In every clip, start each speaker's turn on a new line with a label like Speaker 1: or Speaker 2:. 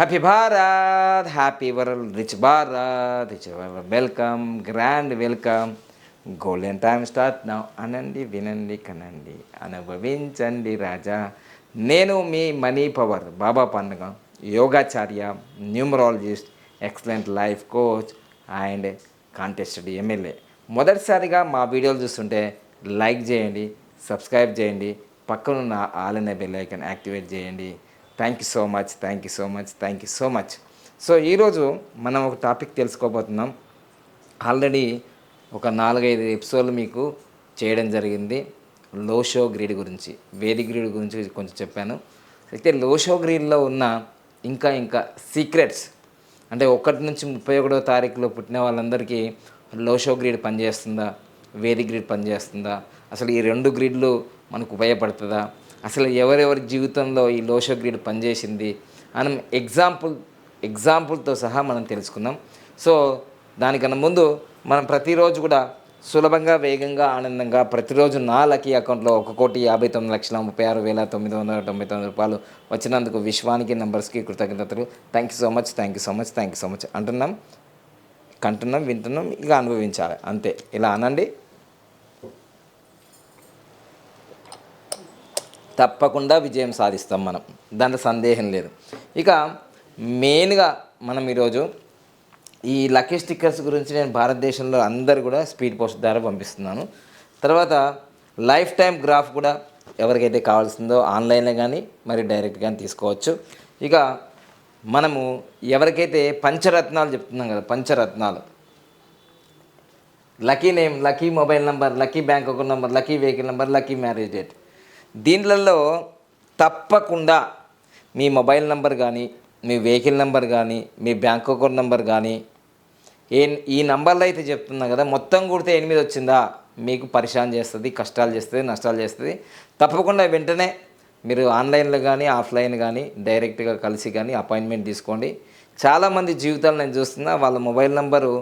Speaker 1: Happy Bharat happy world rich Bharat rich welcome grand welcome golden time start now అనండి వినండి కనండి అనుభవించండి రాజా నేను మీ మనీ పవర్ బాబా పండుగ యోగాచార్య numerologist excellent life coach and contested MLA మొదటిసారిగా మా వీడియోలు చూస్తుంటే లైక్ చేయండి సబ్స్క్రైబ్ చేయండి పక్కనున్న ఆల్ అనే బెల్ ఐకన్ యాక్టివేట్ చేయండి. Thank you so much thank you so much thank you so much so ఈరోజు మనం ఒక టాపిక్ తెలుసుకోబోతున్నాం. ఆల్రెడీ ఒక నాలుగైదు ఎపిసోడ్లు మీకు చేయడం జరిగింది. లోషో గ్రీడ్ గురించి వేది గ్రీడ్ గురించి కొంచెం చెప్పాను. అయితే లోషో గ్రీడ్లో ఉన్న ఇంకా ఇంకా సీక్రెట్స్ అంటే ఒకటి నుంచి ముప్పై ఒకటో తారీఖులో పుట్టిన వాళ్ళందరికీ లోషో గ్రీడ్ పనిచేస్తుందా? వేది గ్రీడ్ పనిచేస్తుందా? అసలు ఈ రెండు గ్రీడ్లు మనకు ఉపయోగపడుతుందా? అసలు ఎవరెవరి జీవితంలో ఈ లోషో గ్రిడ్ పనిచేసింది మనం ఎగ్జాంపుల్ ఎగ్జాంపుల్తో సహా మనం తెలుసుకుందాం. సో దానికన్నా ముందు మనం ప్రతిరోజు కూడా సులభంగా వేగంగా ఆనందంగా ప్రతిరోజు నా లక్కీ అకౌంట్లో ఒక కోటి యాభై తొమ్మిది లక్షల ముప్పై ఆరు వేల తొమ్మిది వందల తొంభై తొమ్మిది రూపాయలు వచ్చినందుకు విశ్వానికి నంబర్స్కి కృతజ్ఞతలు. Thank you so much thank you so much thank you so much అంటున్నాం కంటున్నాం వింటున్నాం ఇక అనుభవించాలి. అంతే. ఇలా అనండి. తప్పకుండా విజయం సాధిస్తాం మనం. దాంట్లో సందేహం లేదు. ఇక మెయిన్గా మనం ఈరోజు ఈ లక్కీ స్టిక్కర్స్ గురించి నేను భారతదేశంలో అందరు కూడా స్పీడ్ పోస్ట్ ద్వారా పంపిస్తున్నాను. తర్వాత లైఫ్ టైం గ్రాఫ్ కూడా ఎవరికైతే కావాల్సిందో ఆన్లైన్లో కానీ మరి డైరెక్ట్ కానీ తీసుకోవచ్చు. ఇక మనము ఎవరికైతే పంచరత్నాలు చెప్తున్నాం కదా పంచరత్నాలు. Lucky name lucky mobile number lucky bank account number lucky vehicle number lucky marriage date. దీంట్లలో తప్పకుండా మీ మొబైల్ నెంబర్ కానీ మీ వెహికల్ నెంబర్ కానీ మీ బ్యాంక్ అకౌంట్ నెంబర్ కానీ ఏ ఈ నంబర్లు అయితే చెప్తున్నా కదా మొత్తం కుడితే ఎనిమిది వచ్చిందా? మీకు పరిశాన్ చేస్తుంది కష్టాలు చేస్తుంది నష్టాలు చేస్తుంది. తప్పకుండా వెంటనే మీరు ఆన్లైన్లో కానీ ఆఫ్లైన్ కానీ డైరెక్ట్గా కలిసి కానీ అపాయింట్మెంట్ తీసుకోండి. చాలామంది జీవితాలు నేను చూస్తున్నా వాళ్ళ మొబైల్ నెంబరు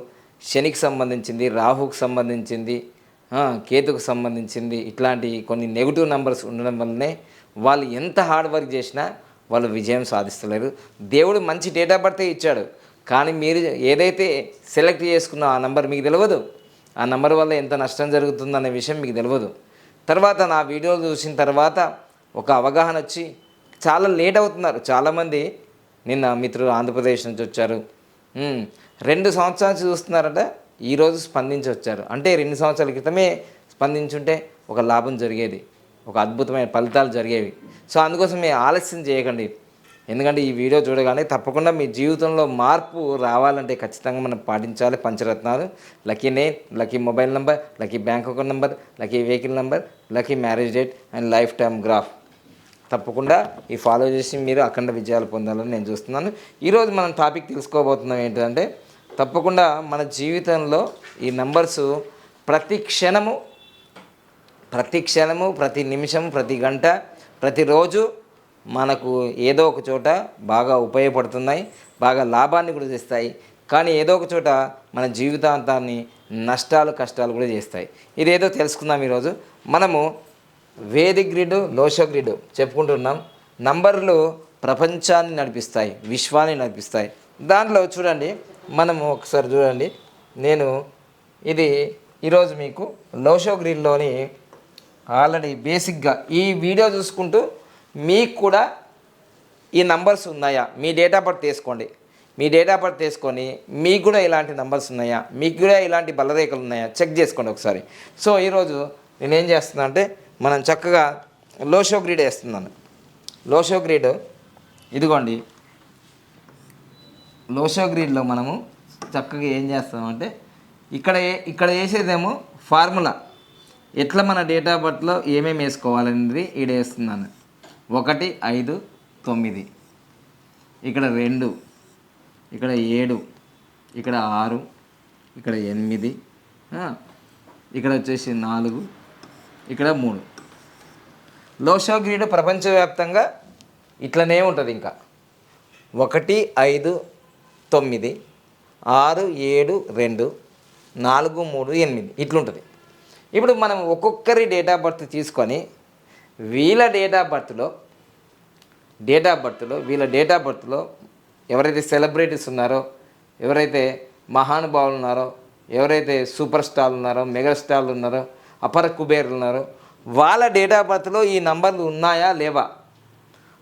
Speaker 1: శనికి సంబంధించింది రాహుకు సంబంధించింది కేతుకు సంబంధించింది ఇట్లాంటి కొన్ని నెగిటివ్ నెంబర్స్ ఉండడం వల్లనే వాళ్ళు ఎంత హార్డ్ వర్క్ చేసినా వాళ్ళు విజయం సాధిస్తలేరు. దేవుడు మంచి డేట్ ఆఫ్ బర్త్ ఇచ్చాడు. కానీ మీరు ఏదైతే సెలెక్ట్ చేసుకున్న ఆ నెంబర్ మీకు తెలియదు. ఆ నెంబర్ వల్ల ఎంత నష్టం జరుగుతుందనే విషయం మీకు తెలియదు. తర్వాత నా వీడియోలు చూసిన తర్వాత ఒక అవగాహన వచ్చి చాలా లేట్ అవుతున్నారు. చాలామంది నిన్న మిత్రులు ఆంధ్రప్రదేశ్ నుంచి వచ్చారు. రెండు సంవత్సరాల నుంచి చూస్తున్నారట. ఈరోజు స్పందించి వచ్చారు. అంటే రెండు సంవత్సరాల క్రితమే స్పందించుంటే ఒక లాభం జరిగేది. ఒక అద్భుతమైన ఫలితాలు జరిగేవి. సో అందుకోసం మీ ఆలస్యం చేయకండి. ఎందుకంటే ఈ వీడియో చూడగానే తప్పకుండా మీ జీవితంలో మార్పు రావాలంటే ఖచ్చితంగా మనం పాటించాలి. పంచరత్నాలు lucky name lucky mobile number lucky bank account number lucky vehicle number lucky marriage date and life time graph. తప్పకుండా ఈ ఫాలో చేసి మీరు అఖండ విజయాలు పొందాలని నేను చూస్తున్నాను. ఈరోజు మనం టాపిక్ తెలుసుకోబోతున్నాం ఏంటంటే తప్పకుండా మన జీవితంలో ఈ నంబర్స్ ప్రతి క్షణము ప్రతి క్షణము ప్రతి నిమిషం ప్రతి గంట ప్రతిరోజు మనకు ఏదో ఒక చోట బాగా ఉపయోగపడుతున్నాయి బాగా లాభాన్ని కూడా చేస్తాయి కానీ ఏదో ఒక చోట మన జీవితాంతాన్ని నష్టాలు కష్టాలు కూడా చేస్తాయి. ఇదేదో తెలుసుకుందాం ఈరోజు. మనము వేది గ్రిడ్ లోషో గ్రిడ్ చెప్పుకుంటున్నాం. నంబర్లు ప్రపంచాన్ని నడిపిస్తాయి విశ్వాన్ని నడిపిస్తాయి. దాంట్లో చూడండి. మనము ఒకసారి చూడండి. నేను ఇది ఈరోజు మీకు లోషో గ్రిల్లోని ఆల్రెడీ బేసిక్గా ఈ వీడియో చూసుకుంటూ మీకు కూడా ఈ నంబర్స్ ఉన్నాయా? మీ డేట్ ఆఫ్ బర్త్ తీసుకోండి మీ డేట్ ఆఫ్ బర్త్ తీసుకొని మీకు కూడా ఇలాంటి నంబర్స్ ఉన్నాయా? మీకు కూడా ఇలాంటి బలరేఖలు ఉన్నాయా? చెక్ చేసుకోండి ఒకసారి. సో ఈరోజు నేనేం చేస్తున్నా అంటే మనం చక్కగా లోషో గ్రీడ్ వేస్తున్నాను. లోషో గ్రీడ్ ఇదిగోండి. లోషో గ్రీడ్లో మనము చక్కగా ఏం చేస్తామంటే ఇక్కడ ఇక్కడ వేసేదేమో ఫార్ములా. ఎట్లా మన డేట్ ఆఫ్ బర్త్లో ఏమేమి వేసుకోవాలనేది ఈడ వేస్తున్నాను. ఒకటి ఐదు తొమ్మిది. ఇక్కడ రెండు ఇక్కడ ఏడు ఇక్కడ ఆరు ఇక్కడ ఎనిమిది ఇక్కడ వచ్చేసి నాలుగు ఇక్కడ మూడు. లోషో గ్రీడ్ ప్రపంచవ్యాప్తంగా ఇట్లనే ఉంటుంది ఇంకా. ఒకటి ఐదు తొమ్మిది ఆరు ఏడు రెండు నాలుగు మూడు ఎనిమిది. ఇట్లుంటుంది. ఇప్పుడు మనం ఒక్కొక్కరి డేట్ ఆఫ్ బర్త్ తీసుకొని వీళ్ళ డేట్ ఆఫ్ బర్త్లో డేట్ ఆఫ్ బర్త్లో వీళ్ళ డేట్ ఆఫ్ బర్త్లో ఎవరైతే సెలబ్రిటీస్ ఉన్నారో ఎవరైతే మహానుభావులు ఉన్నారో ఎవరైతే సూపర్ స్టార్లు ఉన్నారో మెగాస్టార్లు ఉన్నారో అపర కుబేర్లు ఉన్నారో వాళ్ళ డేట్ ఆఫ్ బర్త్లో ఈ నంబర్లు ఉన్నాయా లేవా?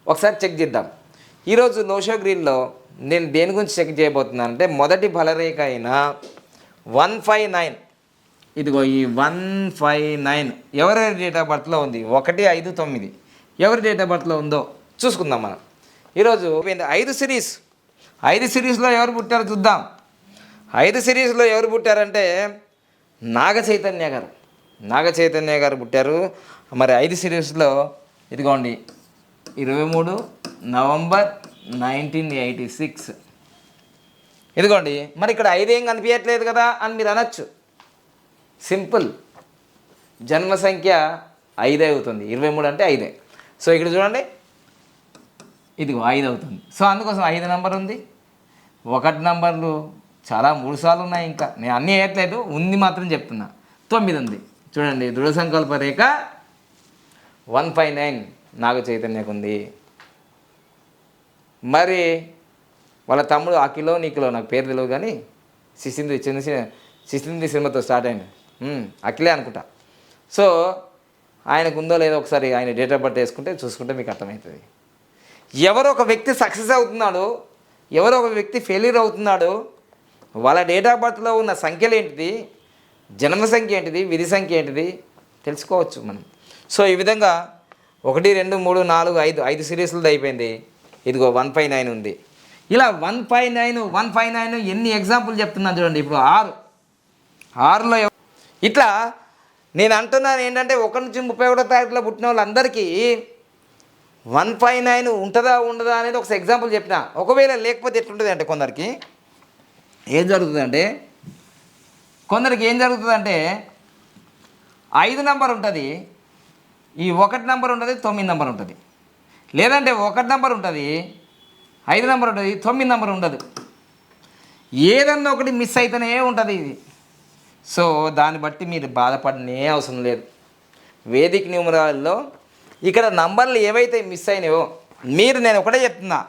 Speaker 1: ఒకసారి చెక్ చేద్దాం. ఈరోజు నోషో గ్రీన్లో నేను దేని గురించి చెక్ చేయబోతున్నాను అంటే మొదటి బలరేఖ అయిన వన్ ఫైవ్ నైన్. ఇదిగో ఈ వన్ ఫైవ్ నైన్. ఎవరి డేట్ ఆఫ్ బర్త్లో ఉంది? ఒకటి ఐదు తొమ్మిది. ఎవరి డేట్ ఆఫ్ బర్త్లో ఉందో చూసుకుందాం మనం. ఈరోజు ఐదు సిరీస్. ఐదు సిరీస్లో ఎవరు పుట్టారో చూద్దాం. ఐదు సిరీస్లో ఎవరు పుట్టారంటే నాగ చైతన్య గారు. నాగ చైతన్య గారు పుట్టారు. మరి ఐదు సిరీస్లో ఇదిగోండి ఇరవై మూడు నవంబర్ నైన్టీన్ ఎయిటీ సిక్స్. ఇదిగోండి మరి ఇక్కడ ఐదేం కనిపించట్లేదు కదా అని మీరు అనొచ్చు. సింపుల్. జన్మ సంఖ్య ఐదే అవుతుంది ఇరవై మూడు అంటే ఐదే. సో ఇక్కడ చూడండి. ఇదిగో ఐదు అవుతుంది సో అందుకోసం ఐదు నెంబర్ ఉంది ఒకటి నెంబర్లు చాలా మూడు సార్లు ఉన్నాయి ఇంకా. నేను అన్నీ వేయట్లేదు ఉంది మాత్రం చెప్తున్నా. తొమ్మిది ఉంది చూడండి దృఢ సంకల్ప రేఖ వన్ ఫైవ్ నైన్ నాగ చైతన్యకు ఉంది మరి వాళ్ళ తమ్ముడు ఆ కిలో నీ కిలో నాకు పేరు తెలియదు కానీ శిశింద్రి చిన్న సి- శిశింద్రి సినిమాతో స్టార్ట్ అయింది. అఖిలే అనుకుంటా. సో ఆయనకు ఉందో లేదో ఒకసారి ఆయన డేట్ ఆఫ్ బర్త్ వేసుకుంటే చూసుకుంటే మీకు అర్థమవుతుంది. ఎవరో ఒక వ్యక్తి సక్సెస్ అవుతున్నాడు ఎవరో ఒక వ్యక్తి ఫెయిల్యూర్ అవుతున్నాడు వాళ్ళ డేట్ ఆఫ్ బర్త్లో ఉన్న సంఖ్యలు ఏంటిది జన్మ సంఖ్య ఏంటిది విధి సంఖ్య ఏంటిది తెలుసుకోవచ్చు మనం. సో ఈ విధంగా ఒకటి రెండు మూడు నాలుగు ఐదు ఐదు సిరీస్లది అయిపోయింది. ఇదిగో వన్ ఫైవ్ నైన్ ఉంది. ఇలా one five nine one five nine ఎన్ని ఎగ్జాంపుల్ చెప్తున్నాను చూడండి. ఇప్పుడు ఆరు. ఆరులో ఇట్లా నేను అంటున్నాను ఏంటంటే ఒకటి నుంచి ముప్పై ఒకటో తారీఖులో పుట్టిన వాళ్ళందరికీ వన్ ఫైవ్ నైన్ ఉంటుందా ఉండదా అనేది ఒక ఎగ్జాంపుల్ చెప్పిన. ఒకవేళ లేకపోతే ఎట్లుంటుంది అంటే కొందరికి ఏం జరుగుతుందంటే కొందరికి ఏం జరుగుతుందంటే ఐదు నెంబర్ ఉంటుంది ఈ ఒకటి నెంబర్ ఉంటుంది తొమ్మిది నెంబర్ ఉంటుంది. లేదంటే ఒకటి నెంబర్ ఉంటుంది ఐదు నెంబర్ ఉంటుంది తొమ్మిది నెంబర్ ఉండదు. ఏదన్నా ఒకటి మిస్ అయితేనే ఉంటుంది ఇది. సో దాన్ని బట్టి మీరు బాధపడనే అవసరం లేదు. వేదిక న్యూమరాల్లో ఇక్కడ నంబర్లు ఏవైతే మిస్ అయినాయో మీరు నేను ఒకటే చెప్తున్నా.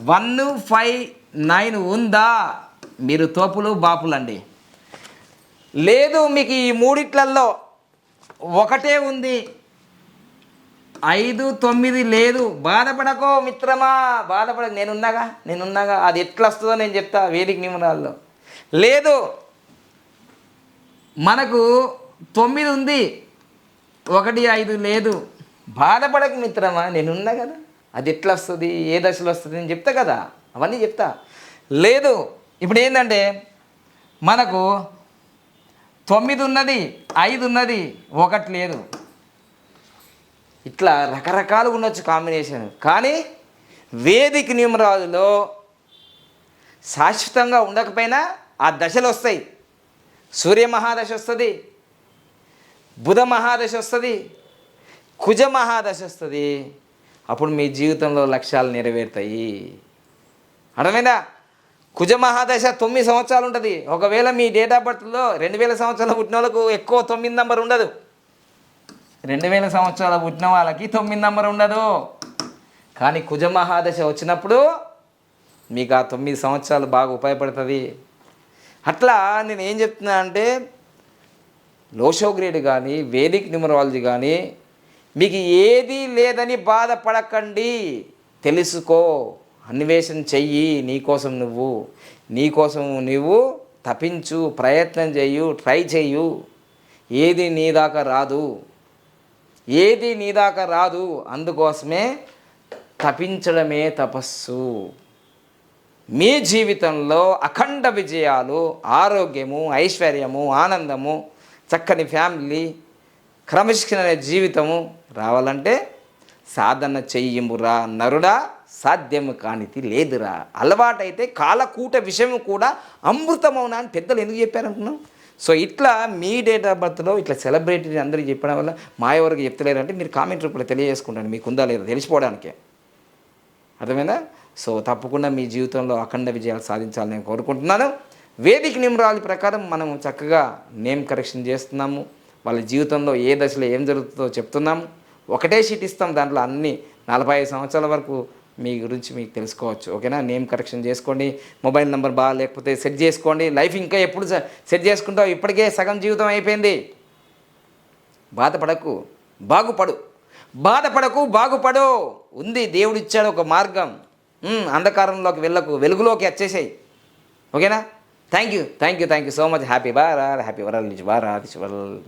Speaker 1: వన్ ఫైవ్ నైన్ ఉందా? మీరు తోపులు బాపులు అండి. లేదు మీకు ఈ మూడిట్లల్లో ఒకటే ఉంది. ఐదు తొమ్మిది లేదు. బాధపడకో మిత్రమా బాధపడ నేనున్నాగా నేనున్నాగా. అది ఎట్లా వస్తుందో నేను చెప్తా వేదిక నిమరాల్లో లేదు. మనకు తొమ్మిది ఉంది. ఒకటి ఐదు లేదు. బాధపడకు మిత్రమా నేనున్నా కదా. అది ఎట్లా వస్తుంది ఏ దశలో వస్తుంది నేను చెప్తా కదా. అవన్నీ చెప్తా. లేదు. ఇప్పుడు ఏంటంటే మనకు తొమ్మిది ఉన్నది ఐదు ఉన్నది ఒకటి లేదు. ఇట్లా రకరకాలుగా ఉండొచ్చు కాంబినేషన్. కానీ వేదిక నియమరాజులో శాశ్వతంగా ఉండకపోయినా ఆ దశలు వస్తాయి. సూర్య మహాదశ వస్తుంది బుధ మహాదశ వస్తుంది కుజ మహాదశ వస్తుంది. అప్పుడు మీ జీవితంలో లక్ష్యాలు నెరవేరుతాయి. అర్థమైందా? కుజ మహాదశ తొమ్మిది సంవత్సరాలు ఉంటుంది. ఒకవేళ మీ డేట్ ఆఫ్ బర్త్లో రెండు వేల సంవత్సరాలు పుట్టిన వాళ్ళకు ఎక్కువ తొమ్మిది నెంబర్ ఉండదు. రెండు వేల సంవత్సరాలు పుట్టిన వాళ్ళకి తొమ్మిది నంబర్ ఉండదు. కానీ కుజ మహాదశ వచ్చినప్పుడు మీకు ఆ తొమ్మిది సంవత్సరాలు బాగా ఉపయోగపడుతుంది. అట్లా నేను ఏం చెప్తున్నా అంటే లోషోగ్రేడ్ కానీ వేదిక్ న్యూమరాలజీ కానీ మీకు ఏది లేదని బాధపడకండి. తెలుసుకో అన్వేషణ చెయ్యి నీకోసం నువ్వు నీకోసం నువ్వు తపించు ప్రయత్నం చెయ్యు ట్రై చెయ్యు. ఏది నీ దాకా రాదు. ఏది నీ దాకా రాదు అందుకోసమే తపించడమే తపస్సు. మీ జీవితంలో అఖండ విజయాలు ఆరోగ్యము ఐశ్వర్యము ఆనందము చక్కని ఫ్యామిలీ క్రమశిక్షణ అనే జీవితము రావాలంటే సాధన చెయ్యమురా నరుడా సాధ్యము కానిది లేదురా. అలవాటైతే కాలకూట విషయం కూడా అమృతమౌనా అని పెద్దలు ఎందుకు చెప్పారనుకున్నాం సో ఇట్లా మీ డేట్ ఆఫ్ బర్త్లో ఇట్లా సెలబ్రిటీ అందరికీ చెప్పడం వల్ల మా ఎవరికి చెప్తలేరంటే మీరు కామెంట్ రూపంలో తెలియజేసుకుంటాను. మీకు ఉందా లేదా? తెలిసిపోవడానికే. అర్థమైందా? సో తప్పకుండా మీ జీవితంలో అఖండ విజయాలు సాధించాలని నేను కోరుకుంటున్నాను. వేదిక నిమరాలి ప్రకారం మనం చక్కగా నేమ్ కరెక్షన్ చేస్తున్నాము. వాళ్ళ జీవితంలో ఏ దశలో ఏం జరుగుతుందో చెప్తున్నాము. ఒకటే షీట్ ఇస్తాం. దాంట్లో అన్ని నలభై ఐదు సంవత్సరాల వరకు
Speaker 2: మీ గురించి మీకు తెలుసుకోవచ్చు ఓకేనా? నేమ్ కరెక్షన్ చేసుకోండి మొబైల్ నెంబర్ బాగా లేకపోతే సెట్ చేసుకోండి. లైఫ్ ఇంకా ఎప్పుడు సెట్ చేసుకుంటావు? ఇప్పటికే సగం జీవితం అయిపోయింది. బాధపడకు బాగుపడు. బాధపడకు బాగుపడు. ఉంది దేవుడు ఇచ్చాడు ఒక మార్గం. అంధకారంలోకి వెళ్ళకు వెలుగులోకి వచ్చేసాయి. ఓకేనా? Thank you thank you thank you so much. Happy Bara happy world నుంచి బారా వరల్